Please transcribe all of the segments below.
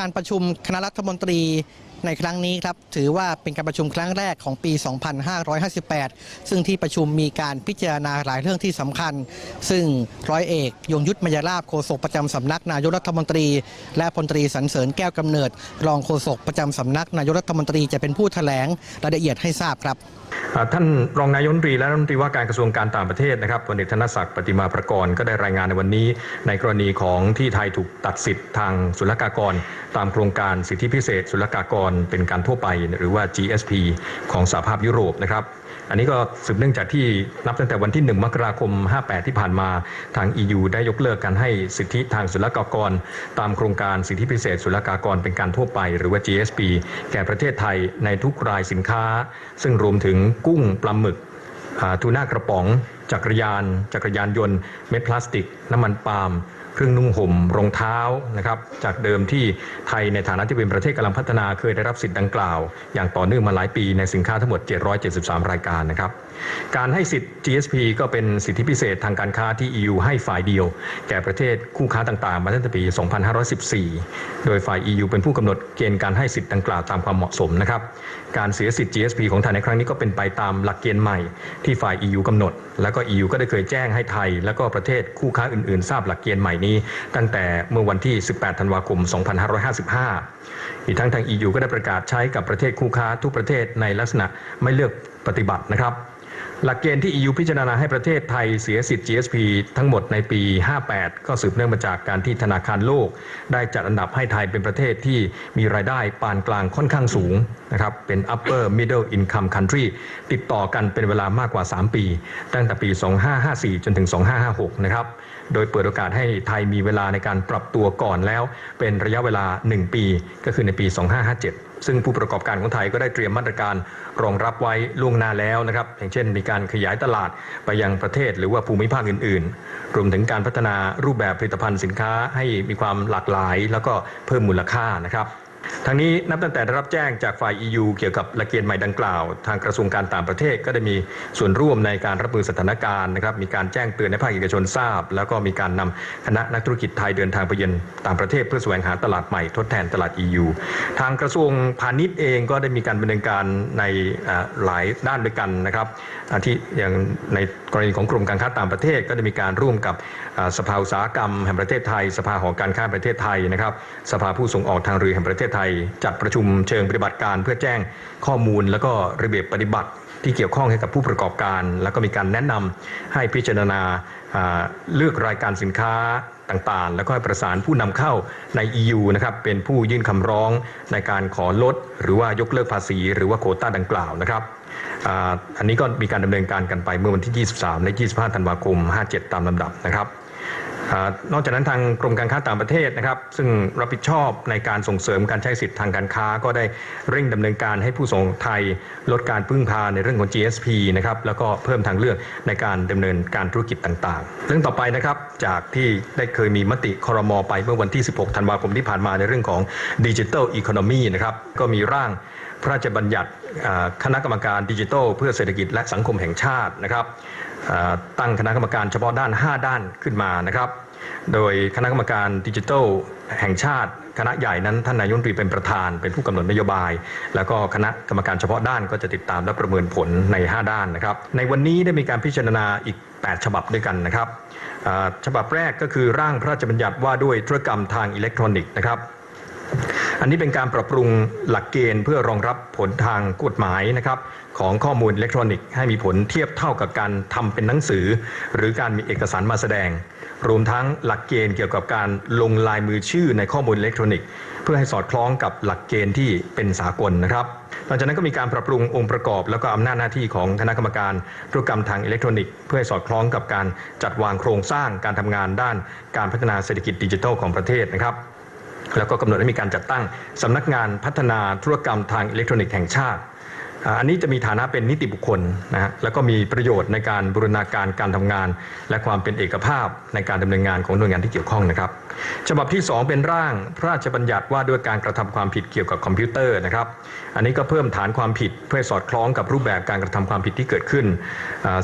การประชุมคณะรัฐมนตรี ในครั้งนี้ครับถือว่าเป็นการประชุมครั้งแรกของปี 2558 ซึ่งที่ประชุมมีการพิจารณาหลายเรื่องที่สำคัญ ซึ่งร้อยเอกยงยุทธมยราบโฆษกประจำสำนักนายกรัฐมนตรี และพลตรีสรรเสริญแก้วกำเนิด รองโฆษกประจำสำนักนายกรัฐมนตรีจะเป็นผู้แถลงรายละเอียดให้ทราบครับท่านรองนายกรัฐมนตรีและรัฐมนตรีว่าการกระทรวงการต่างประเทศนะครับพลเอกธนศักดิ์ปฏิมาประกรณ์ก็ได้รายงานในวันนี้ ในกรณีของที่ไทยถูกตัดสิทธิ์ทางศุลกากร ตามโครงการสิทธิพิเศษศุลกากรเป็นการทั่วไป หรือว่า GSP ของสหภาพยุโรปนะครับอันนี้ก็สืบเนื่องจากที่นับตั้งแต่วันที่ 1 มกราคม 58 ที่ผ่านมาทาง EU ได้ยกเลิกการให้สิทธิทางศุลกากร ตามโครงการสิทธิพิเศษศุลกากรเป็นการทั่วไป หรือว่า GSP แก่ประเทศไทยในทุกรายสินค้า ซึ่งรวมถึงกุ้งปลาหมึกทูน่ากระป๋อง จักรยาน จักรยานยนต์ เม็ดพลาสติก น้ำมันปาล์ม เครื่องนุ่งห่มรองเท้านะครับจากเดิมที่ไทยในฐานะที่เป็นประเทศกำลังพัฒนาเคยได้รับสิทธิ์ดังกล่าว อย่างต่อเนื่องมาหลายปีในสินค้าทั้งหมด 773 รายการนะครับการให้สิทธิ์ GSP ก็เป็นสิทธิพิเศษทางการค้าที่ EU ให้ฝ่ายเดียว แก่ประเทศคู่ค้าต่างๆ มาตั้งแต่ปี 2514 โดยฝ่าย EU เป็นผู้กำหนดเกณฑ์การให้สิทธิ์ดังกล่าวตามความเหมาะสมนะครับการเสียสิทธิ์ GSP ของไทยในครั้งนี้ก็เป็นไปตามหลักเกณฑ์ใหม่ที่ฝ่าย EU กำหนด แล้วก็ EU ก็ได้เคยแจ้งให้ไทย แล้วก็ประเทศคู่ค้าอื่นๆ ทราบหลักเกณฑ์ใหม่นี้ตั้งแต่เมื่อวันที่ 18 ธันวาคม 2555 อีกทั้งทาง EU ก็ได้ประกาศใช้กับประเทศคู่ค้าทุกประเทศในลักษณะไม่เลือกปฏิบัตินะครับ หลักเกณฑ์ที่ EU พิจารณาให้ประเทศไทยเสียสิทธิ์ GSP ทั้งหมดในปี 58 ก็สืบเนื่องมาจากการที่ธนาคารโลก ได้จัดอันดับให้ไทยเป็นประเทศที่มีรายได้ปานกลางค่อนข้างสูงนะครับเป็น upper middle income country ติดต่อกันเป็นเวลามากกว่า 3 ปี ตั้งแต่ปี 2554 จนถึง 2556 นะครับ โดยเปิดโอกาสให้ไทยมีเวลาในการปรับตัวก่อนแล้ว เป็นระยะเวลา 1 ปี ก็คือในปี 2557 ซึ่งผู้ประกอบการของไทยก็ได้เตรียมมาตรการรองรับไว้ล่วงหน้าแล้วนะครับ อย่างเช่น มีการขยายตลาดไปยังประเทศหรือว่าภูมิภาคอื่น ๆ รวมถึงการพัฒนารูปแบบผลิตภัณฑ์สินค้าให้มีความหลากหลาย แล้วก็เพิ่มมูลค่านะครับ ทั้งนี้นับตั้งแต่ได้รับแจ้งจากฝ่าย EU เกี่ยวกับหลักเกณฑ์ใหม่ดังกล่าว ทางกระทรวงการต่างประเทศก็ได้มีส่วนร่วมในการรับมือสถานการณ์นะครับมีการแจ้งเตือนให้ภาคเอกชนทราบ แล้วก็มีการนำคณะนักธุรกิจไทยเดินทางไปเยือนต่างประเทศเพื่อแสวงหาตลาดใหม่ทดแทนตลาด EU ทางกระทรวงพาณิชย์เองก็ได้มีการดำเนินการในหลายด้านด้วยกันนะครับที่อย่างในกรณีของกรมการค้าต่างประเทศ ก็ได้มีการร่วมกับสภาอุตสาหกรรมแห่งประเทศไทย สภาหอการค้าประเทศไทยนะครับสภาผู้ส่งออกทางเรือแห่งประเทศไทยจัดประชุมเชิงปฏิบัติการเพื่อแจ้งข้อมูล แล้วก็ระเบียบปฏิบัติที่เกี่ยวข้องให้กับผู้ประกอบการ แล้วก็มีการแนะนำให้พิจารณาเลือกรายการสินค้าต่างๆ แล้วก็ให้ประสานผู้นำเข้าใน EU นะครับเป็นผู้ยื่นคำร้องในการขอลด หรือว่ายกเลิกภาษี หรือว่าโคต้าดังกล่าวนะครับอันนี้ก็มีการดำเนินการกันไปเมื่อวันที่ 23 และ 25 ธันวาคม 57 ตามลำดับนะครับ นอกจากนั้นทางกรมการค้าต่างประเทศนะครับ ซึ่งรับผิดชอบในการส่งเสริมการใช้สิทธิทางการค้า ก็ได้เร่งดำเนินการให้ผู้ส่งไทยลดการพึ่งพาในเรื่องของ GSP นะครับแล้วก็เพิ่มทางเลือกในการดำเนินการธุรกิจต่างๆ เรื่องต่อไปนะครับจากที่ได้เคยมีมติครมไปเมื่อวันที่ 16 ธันวาคมที่ผ่านมาในเรื่องของดิจิทัลอีโคโนมีนะครับก็มีร่างพระราชบัญญัติคณะกรรมการดิจิทัล เพื่อเศรษฐกิจและสังคมแห่งชาตินะครับ ตั้งคณะกรรมการเฉพาะด้าน 5 ด้านขึ้นมานะครับ โดยคณะกรรมการดิจิทัลแห่งชาติคณะใหญ่นั้นท่านนายกรัฐมนตรีเป็นประธานเป็นผู้กำหนดนโยบาย แล้วก็คณะกรรมการเฉพาะด้านก็จะติดตามและประเมินผลใน 5 ด้านนะครับ ในวันนี้ได้มีการพิจารณาอีก 8 ฉบับด้วยกันนะครับฉบับแรกก็คือร่างพระราชบัญญัติว่าด้วยธุรกรรมทางอิเล็กทรอนิกส์นะครับ อันนี้เป็นการปรับปรุงหลักเกณฑ์เพื่อรองรับผลทางกฎหมายนะครับของข้อมูลอิเล็กทรอนิกส์ให้มีผลเทียบเท่ากับการทำเป็นหนังสือ หรือการมีเอกสารมาแสดง รวมทั้งหลักเกณฑ์เกี่ยวกับการลงลายมือชื่อในข้อมูลอิเล็กทรอนิกส์เพื่อให้สอดคล้องกับหลักเกณฑ์ที่เป็นสากลนะครับหลังจากนั้นก็มีการปรับปรุงองค์ประกอบ แล้วก็อำนาจหน้าที่ของคณะกรรมการธุรกรรมทางอิเล็กทรอนิกส์เพื่อให้สอดคล้องกับการจัดวางโครงสร้างการทำงานด้านการพัฒนาเศรษฐกิจดิจิทัลของประเทศนะครับ แล้วก็กำหนดให้มีการจัดตั้งสำนักงานพัฒนาธุรกรรมทางอิเล็กทรอนิกส์แห่งชาติ อันนี้จะมีฐานะเป็นนิติบุคคลนะฮะแล้วก็มีประโยชน์ในการบูรณาการการทำงาน และความเป็นเอกภาพในการดำเนินงานของหน่วยงานที่เกี่ยวข้องนะครับ ฉบับที่ 2 เป็นร่างพระราชบัญญัติว่าด้วยการกระทำความผิดเกี่ยวกับคอมพิวเตอร์นะครับ อันนี้ก็เพิ่มฐานความผิดเพื่อสอดคล้องกับรูปแบบการกระทำความผิดที่เกิดขึ้น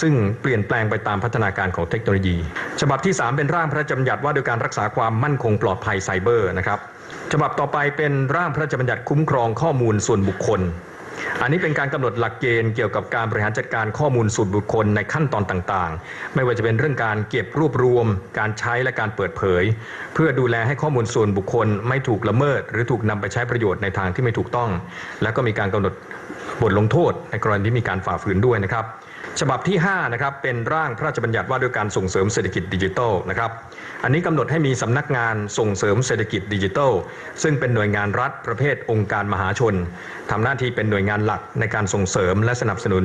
ซึ่งเปลี่ยนแปลงไปตามพัฒนาการของเทคโนโลยี ฉบับที่ 3 เป็นร่างพระราชบัญญัติว่าด้วยการรักษาความมั่นคงปลอดภัยไซเบอร์นะครับฉบับต่อไปเป็นร่างพระราชบัญญัติคุ้มครองข้อมูลส่วนบุคคล อันนี้เป็นการกำหนดหลักเกณฑ์เกี่ยวกับการบริหารจัดการข้อมูลส่วนบุคคลในขั้นตอนต่างๆ ไม่ว่าจะเป็นเรื่องการเก็บรวบรวม การใช้และการเปิดเผย เพื่อดูแลให้ข้อมูลส่วนบุคคลไม่ถูกละเมิด หรือถูกนำไปใช้ประโยชน์ในทางที่ไม่ถูกต้อง แล้วก็มีการกำหนดบทลงโทษในกรณีที่มีการฝ่าฝืนด้วยนะครับ ฉบับที่5นะครับเป็นร่างพระราชบัญญัติว่าด้วยการส่งเสริมเศรษฐกิจดิจิทัลนะครับอันนี้กำหนดให้มีสำนักงานส่งเสริมเศรษฐกิจดิจิทัล ซึ่งเป็นหน่วยงานรัฐประเภทองค์การมหาชนทำหน้าที่เป็นหน่วยงานหลักในการส่งเสริมและสนับสนุน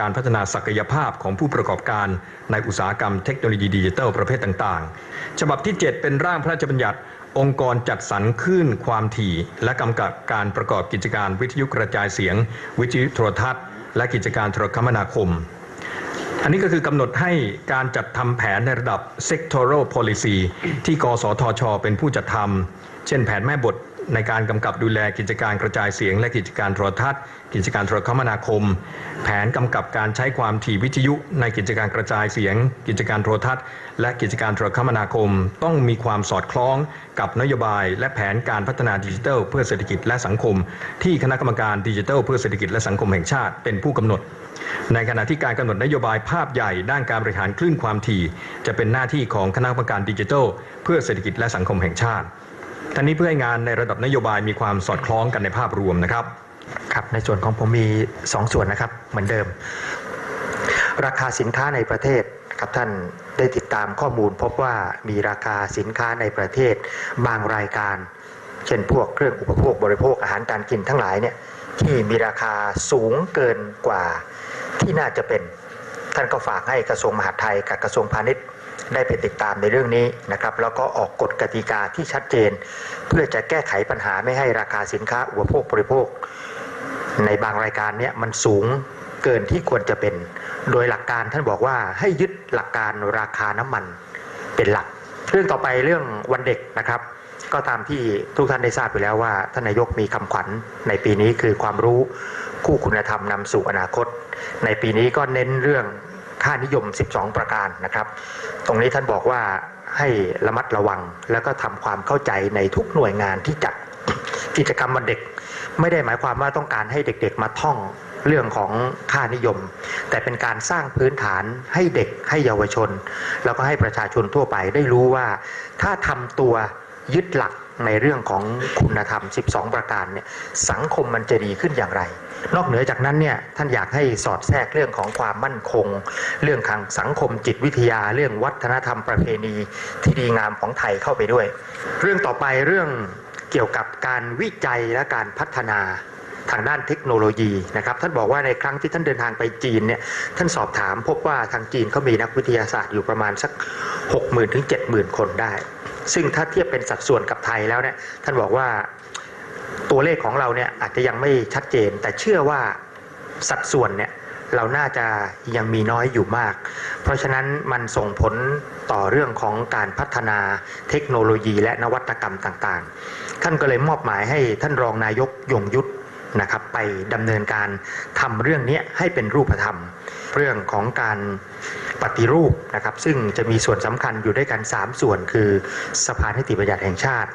การพัฒนาศักยภาพของผู้ประกอบการ ในอุตสาหกรรมเทคโนโลยีดิจิทัลประเภทต่างๆ ฉบับที่ 7 เป็นร่างพระราชบัญญัติองค์กรจัดสรรคลื่นความถี่ และกำกับการประกอบกิจการวิทยุกระจายเสียง วิทยุโทรทัศน์ และกิจการโทรคมนาคม อันนี้ก็คือกำหนดให้การจัดทำแผนในระดับ sectoral policy ที่กสทช เป็นผู้จัดทำเช่นแผนแม่บท ในการกำกับดูแลกิจการกระจายเสียง และกิจการโทรทัศน์ กิจการโทรคมนาคม แผนกำกับการใช้ความถี่วิทยุ ในกิจการกระจายเสียง กิจการโทรทัศน์ และกิจการโทรคมนาคม ต้องมีความสอดคล้องกับนโยบาย และแผนการพัฒนาดิจิทัล เพื่อเศรษฐกิจและสังคม ที่คณะกรรมการดิจิทัล เพื่อเศรษฐกิจและสังคมแห่งชาติเป็นผู้กำหนดในขณะที่การกำหนดนโยบายภาพใหญ่ด้านการบริหารคลื่นความถี่ จะเป็นหน้าที่ของคณะกรรมการดิจิทัล เพื่อเศรษฐกิจและสังคมแห่งชาติ ทั้งนี้เพื่อให้งานในระดับนโยบายมีความสอดคล้องกันในภาพรวมนะครับ ครับในส่วนของผมมี 2 ส่วนนะครับเหมือนเดิม ราคาสินค้าในประเทศครับท่านได้ติดตามข้อมูลพบว่ามีราคาสินค้าในประเทศ บางรายการ เช่นพวกเครื่องอุปโภคบริโภคอาหารการกินทั้งหลายเนี่ยที่มีราคาสูงเกินกว่าที่น่าจะเป็น ท่านก็ฝากให้กระทรวงมหาดไทยกับกระทรวงพาณิชย์ ได้ไปติดตามในเรื่องนี้นะครับ แล้วก็ออกกฎกติกาที่ชัดเจน เพื่อจะแก้ไขปัญหาไม่ให้ราคาสินค้าอุปโภคบริโภค ในบางรายการเนี่ยมันสูงเกินที่ควรจะเป็น โดยหลักการท่านบอกว่าให้ยึดหลักการราคาน้ำมันเป็นหลัก เรื่องต่อไปเรื่องวันเด็กนะครับ ก็ตามที่ทุกท่านได้ทราบไปแล้วว่าท่านนายกมีคำขวัญในปีนี้คือความรู้คู่คุณธรรมนำสู่อนาคต ในปีนี้ก็เน้นเรื่อง ค่านิยม 12 ประการนะครับ ตรงนี้ท่านบอกว่าให้ระมัดระวัง แล้วก็ทำความเข้าใจในทุกหน่วยงานที่จัดกิจกรรมวันเด็ก ไม่ได้หมายความว่าต้องการให้เด็กๆมาท่องเรื่องของค่านิยม แต่เป็นการสร้างพื้นฐานให้เด็กให้เยาวชน แล้วก็ให้ประชาชนทั่วไปได้รู้ว่าถ้าทำตัว ยึดหลักในเรื่องของคุณธรรม 12 ประการเนี่ยสังคมมันจะดีขึ้นอย่างไร นอกเหนือจากนั้นเนี่ยท่านอยากให้สอดแทรกเรื่องของความมั่นคง เรื่องทางสังคมจิตวิทยา เรื่องวัฒนธรรมประเพณีที่ดีงามของไทยเข้าไปด้วย เรื่องต่อไปเรื่องเกี่ยวกับการวิจัยและการพัฒนาทางด้านเทคโนโลยีนะครับท่านบอกว่าในครั้งที่ท่านเดินทางไปจีนเนี่ยท่านสอบถามพบว่าทางจีนเขามีนักวิทยาศาสตร์อยู่ประมาณสัก 60,000ถึง70,000 คนได้ ซึ่งถ้าเทียบเป็นสัดส่วนกับไทยแล้วเนี่ยท่านบอกว่าตัวเลขของเราเนี่ยอาจจะยังไม่ชัดเจน แต่เชื่อว่าสัดส่วนเนี่ยเราน่าจะยังมีน้อยอยู่มาก เพราะฉะนั้นมันส่งผลต่อเรื่องของการพัฒนาเทคโนโลยีและนวัตกรรมต่างๆ ท่านก็เลยมอบหมายให้ท่านรองนายกยงยุทธนะครับไปดำเนินการทำเรื่องนี้ให้เป็นรูปธรรม เรื่องของการปฏิรูปนะครับ ซึ่งจะมีส่วนสำคัญอยู่ด้วยกัน 3 ส่วน คือสภานิติบัญญัติแห่งชาติ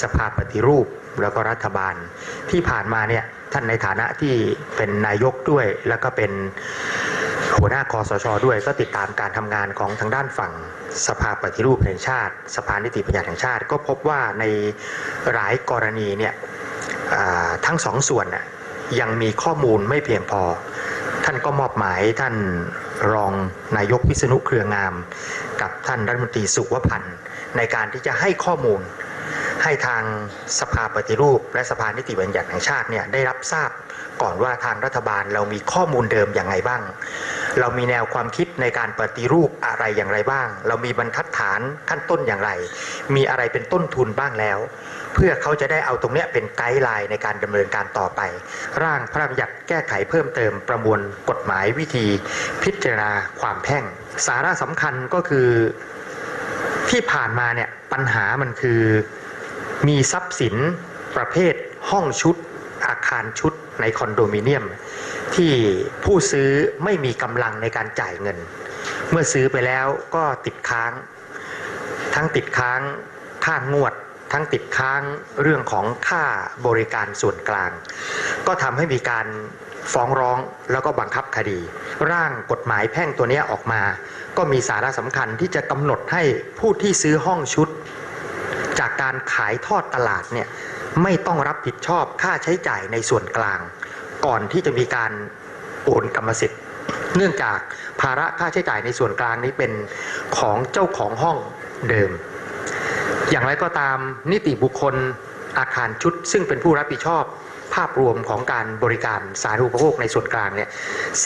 สภาปฏิรูปแล้วก็รัฐบาลที่ผ่านมาเนี่ยท่านในฐานะที่เป็นนายกด้วย แล้วก็เป็นหัวหน้าคอสชด้วยก็ติดตามการทำงานของทางด้านฝั่งสภาปฏิรูปแห่งชาติ สภานิติบัญญัติแห่งชาติ ก็พบว่าในหลายกรณีเนี่ยทั้งสองส่วนยังมีข้อมูลไม่เพียงพอ ท่านก็มอบหมายท่านรองนายกวิษณุเครืองาม กับท่านรัฐมนตรีสุวพันธ์ในการที่จะให้ข้อมูล ให้ทางสภาปฏิรูป และสภานิติบัญญัติแห่งชาติเนี่ยได้รับทราบก่อนว่าทางรัฐบาลเรามีข้อมูลเดิมอย่างไรบ้าง เรามีแนวความคิดในการปฏิรูปอะไรอย่างไรบ้าง เรามีบรรทัดฐานขั้นต้นอย่างไร มีอะไรเป็นต้นทุนบ้างแล้ว เพื่อเขาจะได้เอาตรงนี้เป็นไกด์ไลน์ในการดำเนินการต่อไป ร่างพระราชบัญญัติแก้ไขเพิ่มเติมประมวลกฎหมายวิธีพิจารณาความแพ่ง สาระสำคัญก็คือที่ผ่านมาเนี่ยปัญหามันคือมีทรัพย์สินประเภทห้องชุด อาคารชุดในคอนโดมิเนียม ที่ผู้ซื้อไม่มีกำลังในการจ่ายเงิน เมื่อซื้อไปแล้วก็ติดค้าง ทั้งติดค้างค่างวด ทั้งติดค้างเรื่องของค่าบริการส่วนกลาง ก็ทำให้มีการฟ้องร้องแล้วก็บังคับคดี ร่างกฎหมายแพ่งตัวนี้ออกมา ก็มีสาระสำคัญที่จะกำหนดให้ผู้ที่ซื้อห้องชุด จากการขายทอดตลาดเนี่ยไม่ต้องรับผิดชอบค่าใช้จ่ายในส่วนกลาง ก่อนที่จะมีการโอนกรรมสิทธิ์ เนื่องจากภาระค่าใช้จ่ายในส่วนกลางนี้เป็นของเจ้าของห้องเดิม อย่างไรก็ตามนิติบุคคลอาคารชุด ซึ่งเป็นผู้รับผิดชอบภาพรวมของการบริการสาธารณูปโภคในส่วนกลางเนี่ย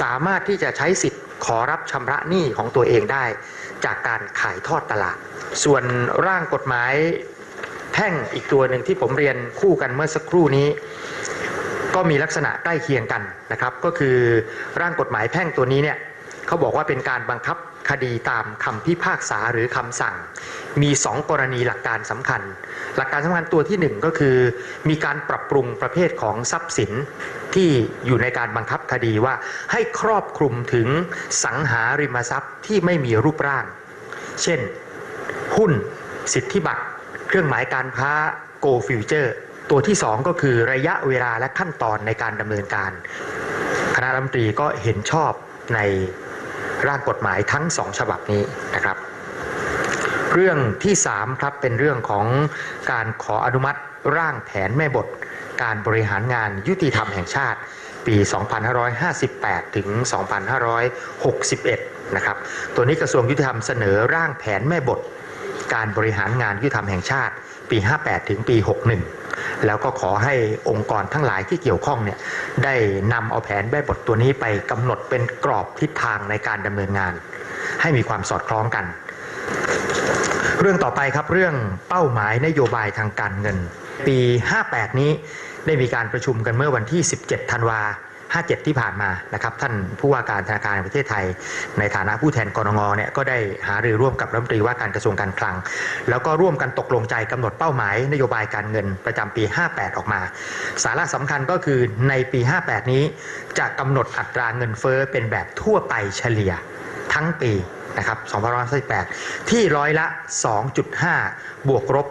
สามารถที่จะใช้สิทธิ์ขอรับชำระหนี้ของตัวเองได้ จากการขายทอดตลาด ส่วนร่างกฎหมายแพ่งอีกตัวหนึ่งที่ผมเรียนคู่กันเมื่อสักครู่นี้ ก็มีลักษณะใกล้เคียงกันนะครับ ก็คือร่างกฎหมายแพ่งตัวนี้เนี่ยเขาบอกว่าเป็นการบังคับ คดีตามคำพิพากษาหรือคำสั่ง มี 2 กรณีหลักการสำคัญ หลักการสำคัญตัวที่ 1 ก็คือ มีการปรับปรุงประเภทของทรัพย์สินที่อยู่ในการบังคับคดีว่าให้ครอบคลุมถึงสังหาริมทรัพย์ที่ไม่มีรูปร่าง เช่น หุ้น สิทธิบัตร เครื่องหมายการค้า Go Future ตัวที่ 2 ก็คือระยะเวลาและขั้นตอนในการดำเนินการ คณะรัฐมนตรีก็เห็นชอบใน ร่างกฎหมายทั้งสองฉบับนี้นะครับ เรื่องที่3ครับเป็นเรื่องของการขออนุมัติร่างแผนแม่บท การบริหารงานยุติธรรมแห่งชาติ ปี 2558 ถึง 2561 นะครับ ตัวนี้กระทรวงยุติธรรมเสนอร่างแผนแม่บท การบริหารงานยุติธรรมแห่งชาติ ปี 58 ถึงปี 61 แล้วก็ขอให้องค์กรทั้งหลายที่เกี่ยวข้องเนี่ยได้นำเอาแผนแม่บทตัวนี้ไปกำหนดเป็นกรอบทิศทางในการดำเนินงาน ให้มีความสอดคล้องกัน เรื่องต่อไปครับเรื่องเป้าหมายนโยบายทางการเงิน ปี 58 นี้ได้มีการประชุมกันเมื่อวันที่ 17 ธันวา 57 ที่ผ่านมานะครับท่านผู้ว่าการธนาคารแห่งประเทศไทย ในฐานะผู้แทนกรงงเนี่ยก็ได้หารือร่วมกับรัฐมนตรีว่าการกระทรวงการคลัง แล้วก็ร่วมกันตกลงใจกำหนดเป้าหมาย นโยบายการเงินประจำปี 58 ออกมา สาระสำคัญก็คือในปี 58 นี้จะกำหนดอัตราเงินเฟ้อเป็นแบบทั่วไปเฉลี่ยทั้งปีนะครับ2558ที่ร้อยละ 2.5 บวกลบ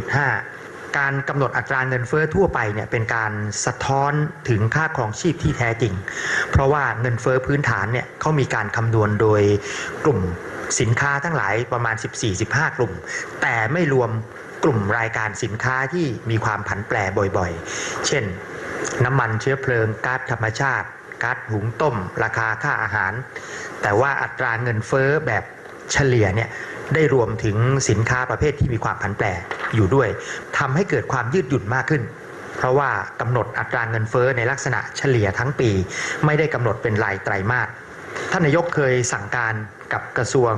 1.5 การกำหนดอัตราเงินเฟ้อทั่วไปเนี่ยเป็นการสะท้อนถึงค่าครองชีพที่แท้จริง เพราะว่าเงินเฟ้อพื้นฐานเนี่ยเขามีการคำนวณโดยกลุ่มสินค้าทั้งหลายประมาณ 14-15 กลุ่ม แต่ไม่รวมกลุ่มรายการสินค้าที่มีความผันแปรบ่อยๆ เช่น น้ำมันเชื้อเพลิงก๊าซธรรมชาติก๊าซหุงต้ม ราคาค่าอาหาร แต่ว่าอัตราเงินเฟ้อแบบเฉลี่ยเนี่ย ได้รวมถึงสินค้าประเภทที่มีความผันแปรอยู่ด้วยทำให้เกิดความยืดหยุ่นมากขึ้น เพราะว่ากำหนดอัตราเงินเฟ้อในลักษณะเฉลี่ยทั้งปี ไม่ได้กำหนดเป็นรายไตรมาสท่านนายกเคยสั่งการกับกระทรวง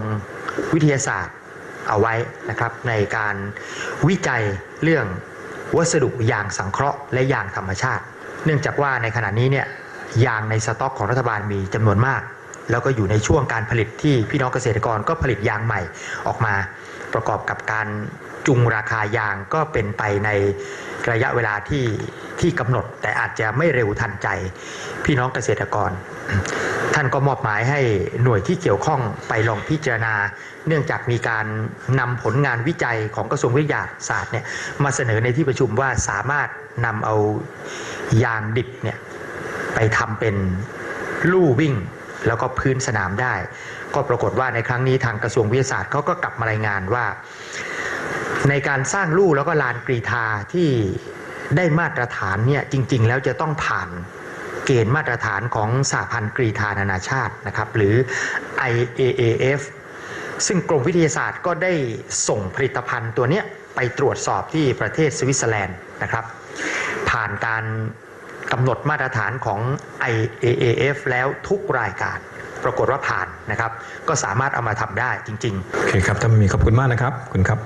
วิทยาศาสตร์เอาไว้นะครับ ในการวิจัยเรื่องวัสดุยางสังเคราะห์และยางธรรมชาติ เนื่องจากว่าในขณะนี้เนี่ยยางในสต็อกของรัฐบาลมีจำนวนมาก แล้วก็อยู่ในช่วงการผลิตที่พี่น้องเกษตรกรก็ผลิตยางใหม่ออกมา ประกอบกับการจุงราคายางก็เป็นไปในระยะเวลาที่ที่กำหนด แต่อาจจะไม่เร็วทันใจ พี่น้องเกษตรกร ท่านก็มอบหมายให้หน่วยที่เกี่ยวข้องไปลองพิจารณา เนื่องจากมีการนำผลงานวิจัยของกระทรวงวิทยาศาสตร์เนี่ยมาเสนอในที่ประชุมว่าสามารถนำเอายางดิบเนี่ยไปทำเป็นลู่วิ่ง แล้วก็พื้นสนามได้ ก็ปรากฏว่าในครั้งนี้ทางกระทรวงวิทยาศาสตร์เขาก็กลับมารายงานว่า ในการสร้างลู่แล้วก็ลานกรีธาที่ได้มาตรฐานเนี่ยจริง ๆ แล้วจะต้องผ่านเกณฑ์มาตรฐานของสหพันธ์กรีธานานาชาตินะครับหรือ IAAF ซึ่งกรมวิทยาศาสตร์ก็ได้ส่งผลิตภัณฑ์ตัวนี้ไปตรวจสอบที่ประเทศสวิตเซอร์แลนด์นะครับ ผ่านการ กำหนดมาตรฐานของ IAAF แล้วทุกรายการ ปรากฏว่าผ่านนะครับ ก็สามารถเอามาทำได้จริงๆโอเคครับท่านมีขอบคุณมากนะครับขอบคุณครับ